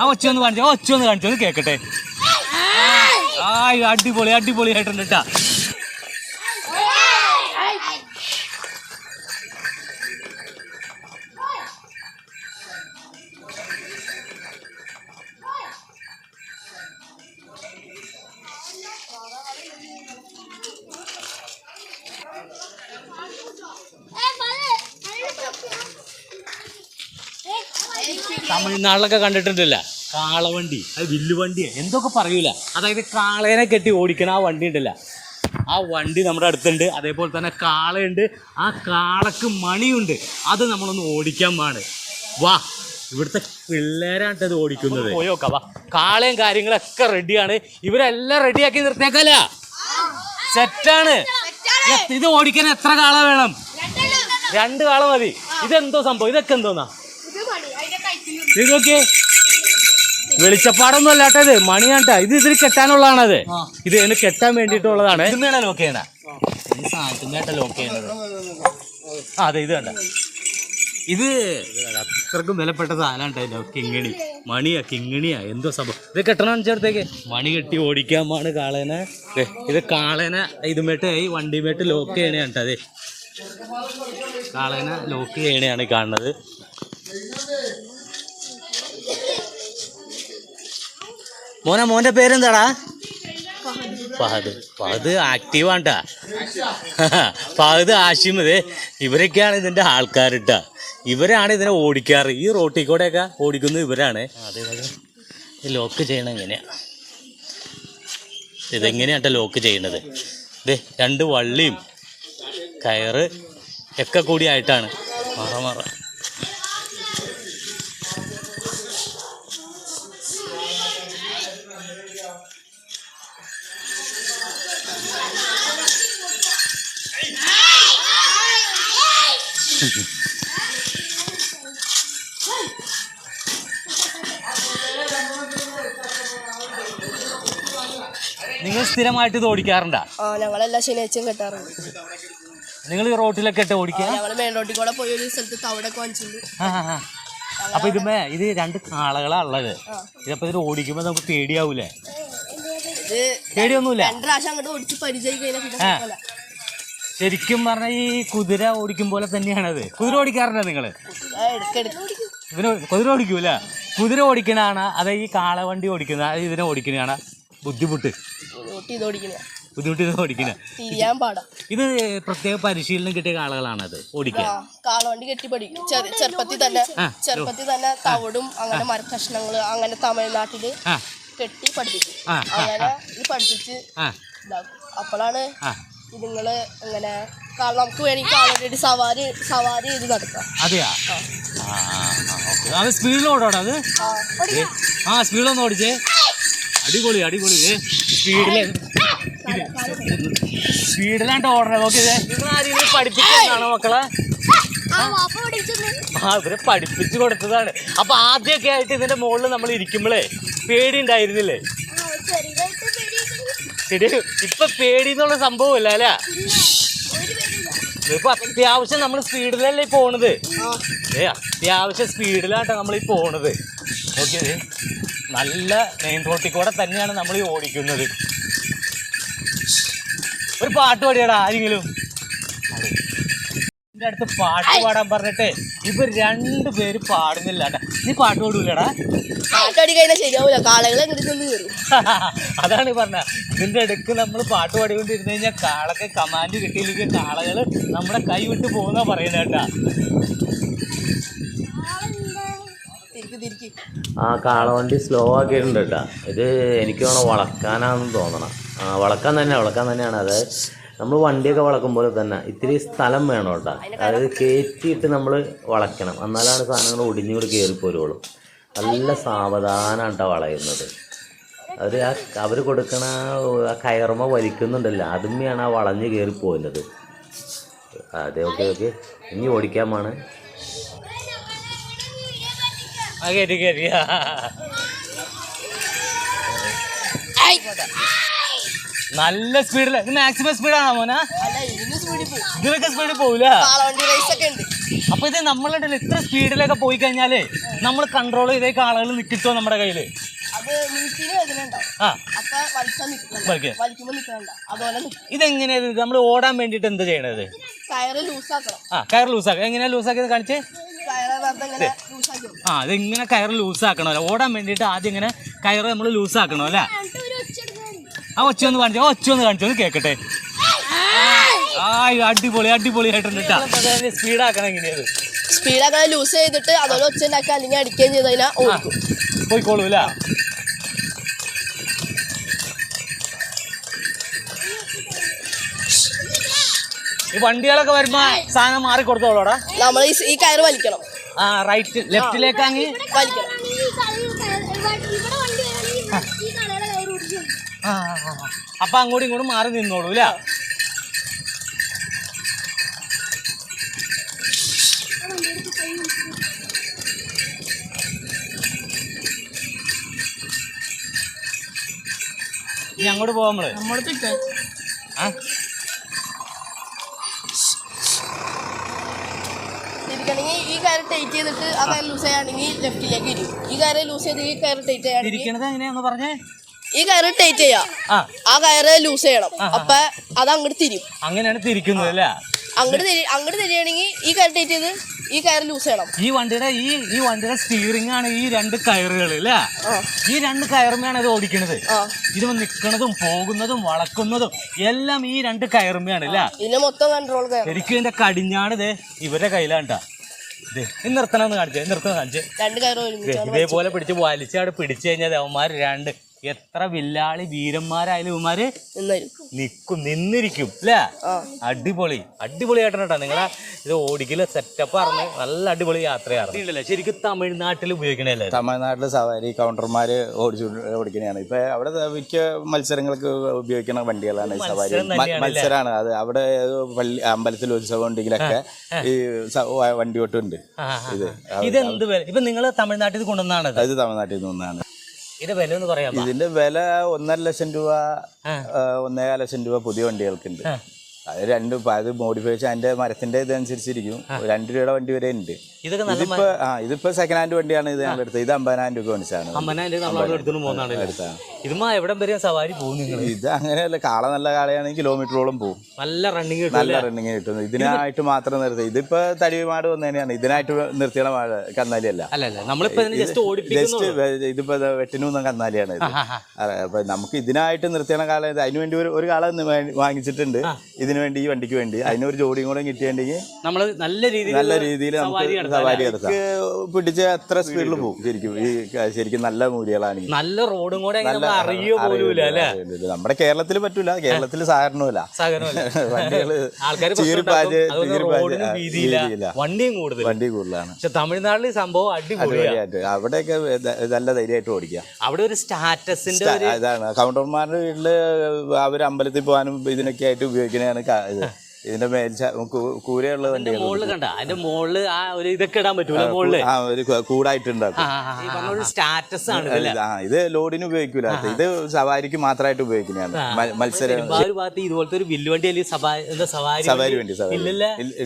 ആ ഒച്ച ഒന്ന് കാണിച്ചു ഒച്ച ഒന്ന് കാണിച്ചു ഒന്ന് കേക്കട്ടെ. ആ അടിപൊളി അടിപൊളി ആയിട്ടുണ്ട് കേട്ടാ തമിഴ്നാട്ടിലൊക്കെ കണ്ടിട്ടുണ്ടല്ല? കാളവണ്ടി. അത് വില്ലുവണ്ടി എന്തൊക്കെ പറയൂല. അതായത് കാളേനെ കെട്ടി ഓടിക്കണ ആ വണ്ടി ഉണ്ടല്ല? ആ വണ്ടി നമ്മുടെ അടുത്തുണ്ട്. അതേപോലെ തന്നെ കാളയുണ്ട്. ആ കാളക്ക് മണിയുണ്ട്. അത് നമ്മളൊന്ന് ഓടിക്കാൻ പാട്. വാ ഇവിടുത്തെ പിള്ളേരാണ് അത് ഓടിക്കുന്നത്. പോയോക്ക വാ. കാളയും കാര്യങ്ങളൊക്കെ റെഡിയാണ് ഇവരെല്ലാം റെഡിയാക്കി നിർത്തിയേക്കല്ല? സെറ്റാണ്. ഇത് ഓടിക്കാൻ എത്ര കാള വേണം? രണ്ട് കാള മതി. ഇതെന്തോ സംഭവം? ഇതൊക്കെ എന്തോന്നാ? ഇത് നോക്കിയേ. വെളിച്ചപ്പാടൊന്നും അല്ലാട്ടത് ഇത് മണിയാട്ടാ ഇത് ഇതിൽ കെട്ടാനുള്ളതാണത്. ഇത് ഇതിന് കെട്ടാൻ വേണ്ടിട്ടുള്ളതാണ് ലോക്ക് ചെയ്യണ സാധനത്തിനായിട്ടാ ലോക്ക് ചെയ്യണത് അതെ ഇത് കണ്ട. ഇത് അത്രക്കും വിലപ്പെട്ട സാധനം കിങ്ങിണി. മണിയാ കിങ്ങിണിയാ. എന്തോ സംഭവം. ഇത് കെട്ടണം ചേർത്തേക്ക് മണി കെട്ടി ഓടിക്കാമാണ് കാളേനെ. ഇത് കാളേനെ ഇതുമേട്ട് ഈ വണ്ടിമേട്ട് ലോക്ക് ചെയ്യണേ അതെ കാളേനെ ലോക്ക് ചെയ്യണേയാണ് കാണുന്നത്. മോനെ മോന്റെ പേരെന്താടാ? ഫഹദ്. ഫഹദ് ആക്റ്റീവ് ആണ്ടാ ഫഹദ് ആഷിം ഇത്. ഇവരൊക്കെയാണ് ഇതിന്റെ ആൾക്കാരിട്ടാ ഇവരാണ് ഇതിനെ ഓടിക്കാറ്. ഈ റോട്ടിൽ കൂടെയൊക്കെ ഓടിക്കുന്നത് ഇവരാണ്. ലോക്ക് ചെയ്യണം എങ്ങനെയാ? ഇതെങ്ങനെയാട്ടോ ലോക്ക് ചെയ്യണത്? ഇത് രണ്ട് വള്ളിയും കയറ് ഒക്കെ കൂടി ആയിട്ടാണ്. മറ മറ. നിങ്ങൾ സ്ഥിരമായിട്ട് ഇത് ഓടിക്കാറുണ്ടാ? ആ ഞങ്ങളെല്ലാ ശനിയാഴ്ചയും കെട്ടാറുണ്ട്. നിങ്ങൾ ഈ റോട്ടിലൊക്കെ ഇട്ട് ഓടിക്കുക? ഞങ്ങൾ മെയിൻ റോഡിൽ കൂടെ പോയി ഒരു സ്ഥലത്ത് തവിടൊക്കെ വാങ്ങിച്ചിട്ടുണ്ട്. ആ, ആ, ആ. അപ്പൊ ഇതുമേ ഇത് രണ്ട് കാളകളാ ഉള്ളത്. ഇതപ്പോ ഇത് ഓടിക്കുമ്പോ നമുക്ക് പേടിയാവൂലേ? ഇത് പേടിയൊന്നുമില്ല? രണ്ട് പ്രാവശ്യം അങ്ങോട്ട് ഓടിച്ച് പരിചയം കഴിഞ്ഞാൽ പിന്നെ കുഴപ്പമില്ല. ശരിക്കും പറഞ്ഞ ഈ കുതിര ഓടിക്കും പോലെ തന്നെയാണത്. കുതിര ഓടിക്കാറുണ്ടോ നിങ്ങൾ? ആ, എടുക്ക് എടുക്ക് ഇതിന് കുതിര ഓടിക്കൂല. കുതിര ഓടിക്കണാണ് അതായത് ഈ കാളവണ്ടി ഓടിക്കുന്ന ഇതിനെ ഓടിക്കണാണ് ബുദ്ധിമുട്ട്. ബുദ്ധിമുട്ട് ഇത് ഓടിക്കണ തിരിയാൻ പാടാ. ഇത് പ്രത്യേക പരിശീലനം കിട്ടിയ കാളകളാണത് ഓടിക്കാൻ? കാളവണ്ടി കെട്ടി പഠിക്കും ചെറു ചെറുപ്പത്തിൽ തന്നെ ചെറുപ്പത്തിൽ തന്നെ തവിടും അങ്ങനെ മരക്കഷ്ണങ്ങൾ അങ്ങനെ തമിഴ്നാട്ടിൽ കെട്ടി പഠിപ്പിക്കും. അങ്ങനെ ഇത് പഠിപ്പിച്ച് ഇതാക്കും. അപ്പോഴാണ് ഇതുങ്ങൾ ഇങ്ങനെ നമുക്ക് വേണമെങ്കിൽ കാളവണ്ടി സവാരി സവാരി ചെയ്ത് നടക്കാം അതെയാ? സ്പീഡിൽ ഓടോടാ അത് ആ സ്പീഡിലൊന്ന് ഓടിച്ചേ. അടിപൊളി അടിപൊളി. സ്പീഡിൽ. സ്പീഡിലാണ് ഓടണേ. നോക്കിയതേ ആരെങ്കിലും പഠിപ്പിച്ചതാണോ മക്കളെ? ആ ഇവരെ പഠിപ്പിച്ചു കൊടുത്തതാണ്. അപ്പൊ ആദ്യമൊക്കെ ആയിട്ട് ഇതിന്റെ മുകളിൽ നമ്മൾ ഇരിക്കുമ്പോഴേ പേടി ഉണ്ടായിരുന്നില്ലേ ശരി ഇപ്പൊ പേടി എന്നുള്ള സംഭവമില്ല അല്ലേ? ഇപ്പൊ അത്യാവശ്യം നമ്മൾ സ്പീഡിലല്ലേ പോണത്. ഏ അത്യാവശ്യം സ്പീഡിലാട്ടോ നമ്മൾ ഈ പോണത്. ഓക്കെ നല്ല മെയിൻ റോട്ടിൽ കൂടെ തന്നെയാണ് നമ്മൾ ഈ ഓടിക്കുന്നത്. ഒരു പാട്ട് പാടിയടാ ആരെങ്കിലും? എന്റെ അടുത്ത് പാട്ട് പാടാൻ പറഞ്ഞിട്ട് ഇവർ രണ്ടു പേര് പാടുന്നില്ല. നീ പാട്ട് പാടൂലടാ? കാറ്റടി കഴിഞ്ഞാൽ ശരിയാവൂല. അതാണ് പറഞ്ഞ. ഇതിന്റെ ഇടയ്ക്ക് നമ്മൾ പാട്ട് പാടിക്കൊണ്ടിരുന്നു കഴിഞ്ഞാൽ കാളൊക്കെ കമാൻഡ് കിട്ടിയില്ലെങ്കിൽ കാളകൾ നമ്മുടെ കൈ വിട്ട് പോകുന്ന തിരിക്ക് ആ കാളവണ്ടി സ്ലോ ആക്കിയിട്ടുണ്ട് കേട്ടോ. ഇത് എനിക്ക് വേണം വളക്കാനാണെന്ന് തോന്നണം. ആ വളക്കാൻ തന്നെ വളക്കാൻ തന്നെയാണ്. അതായത് നമ്മൾ വണ്ടിയൊക്കെ വളക്കുമ്പോൾ തന്നെ ഇത്തിരി സ്ഥലം വേണം കേട്ടോ. അതായത് കയറ്റിയിട്ട് നമ്മൾ വളയ്ക്കണം. എന്നാലാണ് സാധനങ്ങൾ ഒടിഞ്ഞുകൂടി കയറിപ്പോരുള്ളൂ നല്ല സാവധാനമാണ് കേട്ടോ വളയുന്നത്. അവർ ആ അവർ കൊടുക്കണ ആ കയറുമ വലിക്കുന്നുണ്ടല്ലോ. അതുമ്മയാണ് ആ വളഞ്ഞ് കയറി പോകുന്നത് അതെ ഓക്കെ ഓക്കെ. ഇനി ഓടിക്കാമാണ് കയറ്റി കയറ്റി നല്ല സ്പീഡിൽ ഇത് മാക്സിമം സ്പീഡാണോ മോന? ഇതിലൊക്കെ സ്പീഡിൽ പോവില്ല അപ്പൊ ഇത് നമ്മളുടെ ഇത്ര സ്പീഡിലൊക്കെ പോയി കഴിഞ്ഞാലേ നമ്മൾ കൺട്രോൾ ചെയ്തേക്ക് ആളുകൾ നിൽക്കിട്ടോ നമ്മുടെ കയ്യിൽ? ഇതെങ്ങനെയാ നമ്മൾ ഓടാൻ വേണ്ടിട്ട് എന്താ ചെയ്യണത്? കയറ് ലൂസാക്കണം ആ കയർ ലൂസാക്കുക എങ്ങനെയാ ലൂസാക്കിയത് കാണിച്ചേ? കയറ്. ആ അതിങ്ങനെ കയർ ലൂസാക്കണമല്ലോ ഓടാൻ വേണ്ടിട്ട് ആദ്യം ഇങ്ങനെ കയറ് നമ്മൾ ലൂസാക്കണോ? അല്ലേ? ആ ഒച്ച ഒന്ന് കാണിച്ചു. ആ ഒച്ച ഒന്ന് കാണിച്ചു. ഒന്ന് കേക്കട്ടെ. ആ അടിപൊളി അടിപൊളി ആയിട്ടുണ്ട് സ്പീഡാക്കണം എങ്ങനെയത് സ്പീഡാക്കാൻ ലൂസ് ചെയ്തിട്ട് അതോടെ ഒച്ച ഉണ്ടാക്കുക അല്ലെങ്കിൽ അടിക്കുകയും ചെയ്ത് കഴിഞ്ഞാൽ ഓടിക്കും പോയിക്കോളൂ അല്ലേ? ഈ വണ്ടികളൊക്കെ വരുമ്പോ സാധനം മാറി കൊടുത്തോളൂടാ. നമ്മൾ ഈ കയർ കയറ് വലിക്കണം. ആ റൈറ്റ് ലെഫ്റ്റിലേക്കാങ്ങി വലിക്കണം. ആ ആ, ആ. അപ്പൊ അങ്ങോട്ടും ഇങ്ങോട്ടും മാറി നിന്നോളൂ അല്ലേ ഇനി അങ്ങോട്ട് പോവാ നമ്മൾ. തിരിക്കണമെങ്കിൽ ഈ കയറ് ടൈറ്റ് ചെയ്തിട്ട് ആ കയർ ലൂസ് ചെയ്യുകയാണെങ്കിൽ ലെഫ്റ്റിലേക്ക് ഇരിക്കും. ഈ കയറ് ലൂസ് ചെയ്ത് ഈ കയറ് ടൈറ്റ് ചെയ്യുകയാണെങ്കിൽ തിരിക്കണത് എങ്ങനെയാന്ന് പറഞ്ഞേ? ഈ കയറ് ടൈറ്റ് ചെയ്യാം. ആ. ആ കയറ് ലൂസ് ചെയ്യണം. അപ്പൊ അത് അങ്ങോട്ട് തിരിയും. അങ്ങനെയാണ് തിരിക്കുന്നത് അല്ലേ? അങ്ങോട്ട് തിരി അങ്ങോട്ട് തിരിയണമെങ്കിൽ ഈ കയറ് ടൈറ്റ് ചെയ്ത് ഈ കയർ ലൂസ് ചെയ്യണം. ഈ വണ്ടിയുടെ ഈ ഈ വണ്ടിയുടെ സ്റ്റിയറിംഗ് ആണ് ഈ രണ്ട് കയറുകൾ അല്ലേ? ഈ രണ്ട് കയറുമ്മയാണ് ഇത് ഓടിക്കണത്. ആ. ഇത് നിക്കണതും പോകുന്നതും വളക്കുന്നതും എല്ലാം ഈ രണ്ട് കയറുമ്മയാണ് അല്ലേ? മൊത്തം കൺട്രോൾ എനിക്ക് ശരിക്കും ഇതിന്റെ കടിഞ്ഞാണിത് ഇവരുടെ കയ്യിലാണ്ടാ ഇത് ഇത് നിർത്തണമെന്ന് കാണിച്ചേ നിർത്തണം കാണിച്ചേ. രണ്ട് കയറ് ഇതേപോലെ പിടിച്ച് വലിച്ചാട് പിടിച്ചു കഴിഞ്ഞാൽ അവന്മാർ രണ്ട് എത്ര വില്ലാളി വീരന്മാരായാലും ഇവന്മാര് നിക്കും നിന്നിരിക്കും അല്ലേ? അടിപൊളി അടിപൊളി അടിപൊളിയായിട്ടാണ് നിങ്ങളെ ഇത് ഓടിക്കൽ സെറ്റപ്പ് അറിഞ്ഞ് നല്ല അടിപൊളി യാത്രയാണ്. ശരിക്കും തമിഴ്നാട്ടിൽ ഉപയോഗിക്കണല്ലേ തമിഴ്നാട്ടിലെ സവാരി കൗണ്ടർമാര് ഓടിച്ചു ഓടിക്കണെയാണ് ഇപ്പൊ അവിടെ മിക്ക മത്സരങ്ങൾക്ക് ഉപയോഗിക്കുന്ന വണ്ടികളാണ് സവാരി? മത്സരമാണ് അത്. അവിടെ പള്ളി അമ്പലത്തിൽ ഉത്സവം ഉണ്ടെങ്കിലൊക്കെ ഈ വണ്ടി ഓട്ടുണ്ട് ഇത് ഇതെന്ത് വില? ഇപ്പൊ നിങ്ങൾ തമിഴ്നാട്ടിൽ കൊണ്ടുവന്നാണ് അത് തമിഴ്നാട്ടിൽ നിന്നാണ് ഇത് വില ഒന്ന് ഇതിന്റെ വില ഒന്നര ലക്ഷം രൂപ ഒന്നേകാല ലക്ഷം രൂപ പുതിയ വണ്ടികൾക്കുണ്ട്. അത് രണ്ട് അത് മോഡിഫൈ ചെയ്ത് അതിന്റെ മരത്തിന്റെ ഇതനുസരിച്ചിരിക്കും. രണ്ട് രൂപയുടെ വണ്ടി വരെ ഉണ്ട്. ഇതിപ്പോ ആ ഇതിപ്പോ സെക്കൻഡ് ഹാൻഡ് വണ്ടിയാണ് ഇത് ഞങ്ങൾ എടുത്തത് ഇത് അമ്പതിനായിരം രൂപ മേടിച്ചാണ് എടുത്താണ് നിങ്ങൾ? ഇത് അങ്ങനെയല്ല കാള നല്ല കാളയാണെങ്കിൽ കിലോമീറ്ററോളം പോകും. നല്ല റണ്ണിങ് നല്ല റണ്ണിങ് കിട്ടും. ഇതിനായിട്ട് മാത്രം നിർത്തി. ഇതിപ്പോ തടിമാട് വന്നതന്നെയാണ് ഇതിനായിട്ട് നിർത്തിയുള്ള മാട് കന്നാലിയല്ല. ജസ്റ്റ് ഇതിപ്പോ വെട്ടിനൂന്ന കന്നാലിയാണ് ഇത്. അപ്പൊ നമുക്ക് ഇതിനായിട്ട് നിർത്തിയണ കാല അതിനുവേണ്ടി വേണ്ടി ഒരു ഒരു കാള വാങ്ങിച്ചിട്ടുണ്ട്. ഇതിനു വേണ്ടി ഈ വണ്ടിക്ക് വേണ്ടി. അതിനൊരു ജോഡിയും കൂടെ കിട്ടിയിട്ടുണ്ടെങ്കിൽ നമ്മൾ നല്ല രീതിയിൽ നല്ല രീതിയിൽ നമുക്ക് സവാരി പിടിച്ച സവാരി പിടിച്ച് എത്ര സ്പീഡിൽ പോകും. ശരിക്കും ഈ ശരിക്കും നല്ല മൂലികളാണെങ്കിൽ നല്ല റോഡും കൂടെ അറിയോ നമ്മുടെ കേരളത്തിൽ പറ്റൂല. കേരളത്തിൽ സഹകരണമില്ല വണ്ടികൾ. വണ്ടിയും കൂടുതൽ വണ്ടി കൂടുതലാണ്. പക്ഷെ തമിഴ്നാട്ടിൽ സംഭവം അടിപൊളിയാ. അടിപൊളിയായിട്ട്. അവിടെയൊക്കെ നല്ല ധൈര്യമായിട്ട് ഓടിക്കാം. അവിടെ ഒരു സ്റ്റാറ്റസിന്റെ ഒരു ഇതാണ് കൗണ്ടർമാരുടെ വീട്ടിൽ അവർ അമ്പലത്തിൽ പോകാനും ഇതിനൊക്കെ ആയിട്ട് ഉപയോഗിക്കുന്നതാണ് ക- ഇത്. ഇതിന്റെ മേൽ കൂരയുള്ള വണ്ടികൾ മുകളിൽ കണ്ട അതിന്റെ മോൾ ആ ഒരു ഇതൊക്കെ ഇടാൻ പറ്റൂല മുകളിൽ ആ ഒരു കൂടായിട്ടുണ്ടാക്കും. സ്റ്റാറ്റസ് ആണ് ഇത് ലോഡിന് ഉപയോഗിക്കൂല. ഇത് സവാരിക്ക് മാത്രമായിട്ട് ഉപയോഗിക്കുന്നതാണ്. മത്സരം ഇതുപോലത്തെ ഒരു വില്ലുവണ്ടി അല്ലെങ്കിൽ സവാ സവാരി സവാരി വണ്ടി സവാരി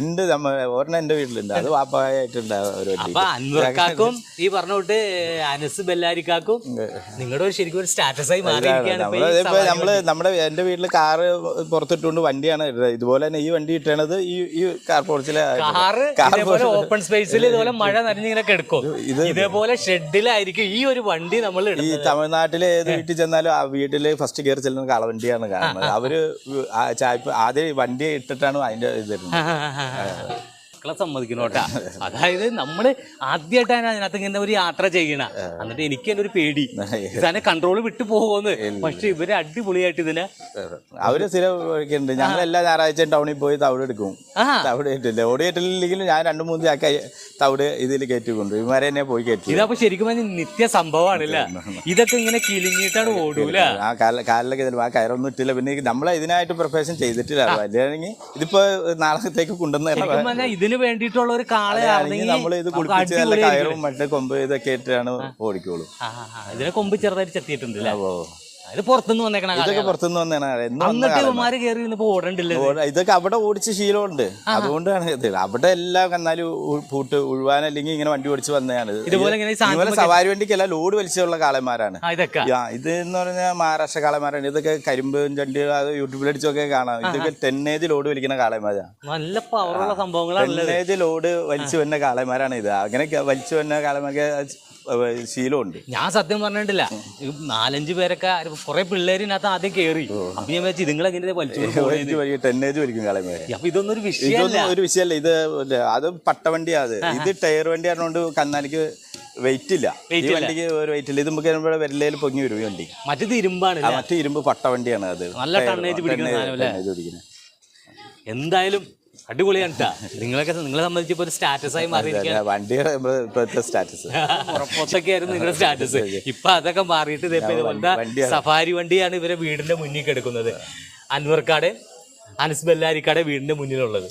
ഉണ്ട് നമ്മ ഒരെണ്ണം എന്റെ വീട്ടിലുണ്ട്. അത് വാപ്പായിട്ടുണ്ട് ഒരു വണ്ടി. അൻവർക്കാക്കും ഈ പറഞ്ഞോട്ട് അനസ് ബെല്ലാരിക്കാക്കും. നിങ്ങളുടെ ഒരു ശരിക്കും ഒരു സ്റ്റാറ്റസ് ആയി മാറിയിരിക്കുകയാണ് നമ്മൾ നമ്മുടെ എന്റെ വീട്ടിൽ കാറ് പുറത്തിട്ടുകൊണ്ട് വണ്ടിയാണ്. ഇതുപോലെ തന്നെ ഈ വണ്ടി ഇട്ടണത് ഈ ഈ കാർ പോർച്ചിലെ കാറ് ഓപ്പൺ സ്പേസിൽ ഇതുപോലെ മഴ നനഞ്ഞിങ്ങനെ കിടക്കും. ഇത് ഇതേപോലെ ഷെഡിലായിരിക്കും ഈ ഒരു വണ്ടി നമ്മൾ ഈ തമിഴ്നാട്ടിലെ ഏത് വീട്ടിൽ ചെന്നാലും ആ വീട്ടിൽ ഫസ്റ്റ് കയറി ചെല്ലുന്ന കളവണ്ടിയാണ് കാണുന്നത്. അവർ ആദ്യം വണ്ടി ഇട്ടിട്ടാണ് അതിന്റെ ഇത്. മക്കളെ സമ്മതിക്കണം കേട്ടാ അതായത് നമ്മൾ ആദ്യമായിട്ടാണ് അതിനകത്ത് ഇങ്ങനെ ഒരു യാത്ര ചെയ്യണ. എന്നിട്ട് എനിക്ക് തന്നെ ഒരു പേടി. ഇതന്നെ കൺട്രോൾ വിട്ടു പോകുമെന്ന്. പക്ഷെ ഇവർ അടിപൊളിയായിട്ട് ഇതിനെ അവർ സ്ഥിരം ഞങ്ങൾ എല്ലാ ഞായറാഴ്ചയും ടൗണിൽ പോയി തവിട് എടുക്കും. തവിട് കയറ്റില്ല. ഓടി കയറ്റില്ലെങ്കിലും ഞാൻ രണ്ടു മൂന്ന് ചാക്ക തവിട് ഇതിൽ കയറ്റി കൊണ്ടു ഇവരെ തന്നെ പോയി കയറ്റി ഇതപ്പൊ ശരിക്കും നിത്യ സംഭവമാണല്ലേ ഇതൊക്കെ ഇങ്ങനെ കിളിഞ്ഞിട്ടാണ് ഓടൂല. ആ കാല കാലിലൊക്കെ ചെല്ലുമ്പോൾ ആ കയറൊന്നും ഇട്ടില്ല. പിന്നെ നമ്മളെ ഇതിനായിട്ട് പ്രിപ്പറേഷൻ ചെയ്തിട്ടില്ല. അല്ലെങ്കിൽ ഇതിപ്പോ നാളത്തേക്ക് കൊണ്ടുവന്ന പറഞ്ഞാൽ ഇതിന് വേണ്ടിയിട്ടുള്ള ഒരു കാളയാണെങ്കിൽ. ഇതിനെ കൊമ്പ് ചെറുതായിട്ട് ചെത്തിയിട്ടുണ്ട് അല്ലേ അത് പുറത്തുനിന്ന് വന്നേക്കണ ഇതൊക്കെ. പുറത്തുനിന്ന് വന്നതാണ് എന്ന് വന്ന എന്നിട്ട് കാള ഇവന്മാര് കയറി ഓടണ്ടില്ല? ഇതൊക്കെ അവിടെ ഓടിച്ച ശീലമുണ്ട്. അതുകൊണ്ടാണ് ഇത്. അവിടെ എല്ലാം കന്നാലും പൂട്ട് ഉഴുവാൻ അല്ലെങ്കിൽ ഇങ്ങനെ വണ്ടി ഓടിച്ച് വന്നതാണ്. ഇതുപോലെ സവാരി വണ്ടിക്കല്ല ലോഡ് വലിച്ചുള്ള കാളന്മാരാണ്. ഇത് എന്ന് പറഞ്ഞാൽ മഹാരാഷ്ട്ര കാളന്മാരാണ്. ഇതൊക്കെ കരിമ്പ് ചണ്ടി അത് യൂട്യൂബിൽ അടിച്ചൊക്കെ കാണാം. ഇതൊക്കെ ടെന്നേജ് ലോഡ് വലിക്കുന്ന കാളന്മാരാണ് നല്ല പവറുള്ള സംഭവങ്ങളാണ്. ടെന്നേജ് ലോഡ് വലിച്ചു വന്ന കാളന്മാരാണ് ഇത്. അങ്ങനെ വലിച്ചു വന്ന കാളന്മാർക്ക് ശീലമുണ്ട്. ഞാൻ സത്യം പറഞ്ഞിട്ടില്ല. നാലഞ്ച് പേരൊക്കെ കുറെ പിള്ളേരിനകത്ത് ആദ്യം കേറി. അപ്പൊ ഞാൻ വെച്ച് ഇതുങ്ങളെ വലിച്ചു വലിയ ടെന്നേജ് വലിക്കും കാളന്മാര് അപ്പൊ ഇതൊന്നും ഒരു വിഷയമല്ല ഒരു വിഷയമല്ല ഇത് അത് പട്ടവണ്ടി അത്. ഇത് ടയർ വണ്ടി ആയതുകൊണ്ട് കന്നാലിക്ക് വെയിറ്റ് ഇല്ല. ഈ വണ്ടിക്ക് ഒരു വെയിറ്റ് ഇല്ല. ഇത് നമുക്ക് വിരലയിൽ പൊങ്ങി വരും ഈ വണ്ടി. മറ്റേത് ഇരുമ്പാണ് മറ്റേ ഇരുമ്പ് പട്ടവണ്ടിയാണ് അത്. നല്ല ടണ്ണേജ്? പിടിക്കുന്ന. എന്തായാലും അടിപൊളിയാണ് ട്ടാ. നിങ്ങളൊക്കെ നിങ്ങളെ സംബന്ധിച്ച് ഇപ്പൊ ഒരു സ്റ്റാറ്റസ് ആയി മാറിയിരിക്കുകയാണ്. വണ്ടിയുടെ ഇപ്പോഴത്തെ സ്റ്റാറ്റസ് പുറത്തൊക്കെ ആയിരുന്നു നിങ്ങളുടെ സ്റ്റാറ്റസ് ഇപ്പൊ അതൊക്കെ മാറിയിട്ട് ദേ ഇപ്പൊ ഇതുപോലത്തെ സഫാരി വണ്ടിയാണ് ഇവരെ വീടിന്റെ മുന്നിൽ കിടക്കുന്നത്. അൻവർക്കാടെ അനസ് ബെല്ലാരിക്കാട് വീടിന്റെ മുന്നിലുള്ളത്.